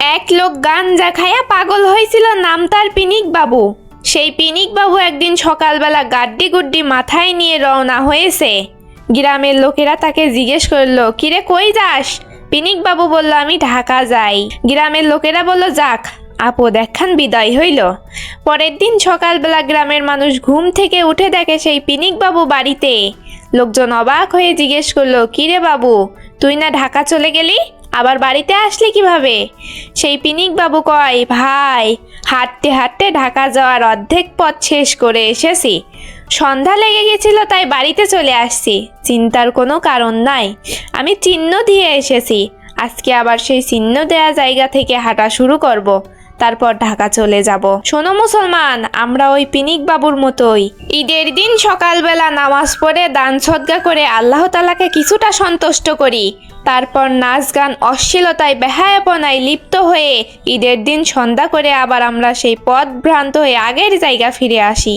এক লোক গাঞ্জা খায়া পাগল হয়েছিল নাম তার পিনিক বাবু। সেই পিনিক বাবু একদিন সকালবেলা গাড্ডি গুড্ডি মাথায় নিয়ে রওনা হয়েছে। গ্রামের লোকেরা তাকে জিজ্ঞেস করল, কিরে, কই যাস? পিনিক বাবু বলল, আমি ঢাকা যাই। গ্রামের লোকেরা বলল, যাক আপদ একখান বিদায় হইল। পরের দিন সকালবেলা গ্রামের মানুষ ঘুম থেকে উঠে দেখে সেই পিনিক বাবু বাড়িতে। লোকজন অবাক হয়ে জিজ্ঞেস করল, কিরে বাবু, তুই না ঢাকা চলে গেলি? আবার বাড়িতে আসলে কীভাবে? সেই পিনিক বাবু কয়, ভাই, হাঁটতে হাঁটতে ঢাকা যাওয়ার অর্ধেক পথ শেষ করে এসেছি। সন্ধ্যা লেগে গেছিল তাই বাড়িতে চলে আসছি। চিন্তার কোনো কারণ নাই। আমি চিহ্ন দিয়ে এসেছি। আজকে আবার সেই চিহ্ন দেয়া জায়গা থেকে হাঁটা শুরু করব। তারপর ঢাকা চলে যাব। শোনো মুসলমান, আমরা ওই পিনিক বাবুর মতোই। ঈদের দিন সকালবেলা নামাজ পড়ে দান সদ্গা করে আল্লাহ তালাকে কিছুটা সন্তুষ্ট করি। তারপর নাচ গান অশ্লীলতায় বেহায়াপনায় লিপ্ত হয়ে ঈদের দিন সন্ধ্যা করে আবার আমরা সেই পথ ভ্রান্ত হয়ে আগের জায়গা ফিরে আসি।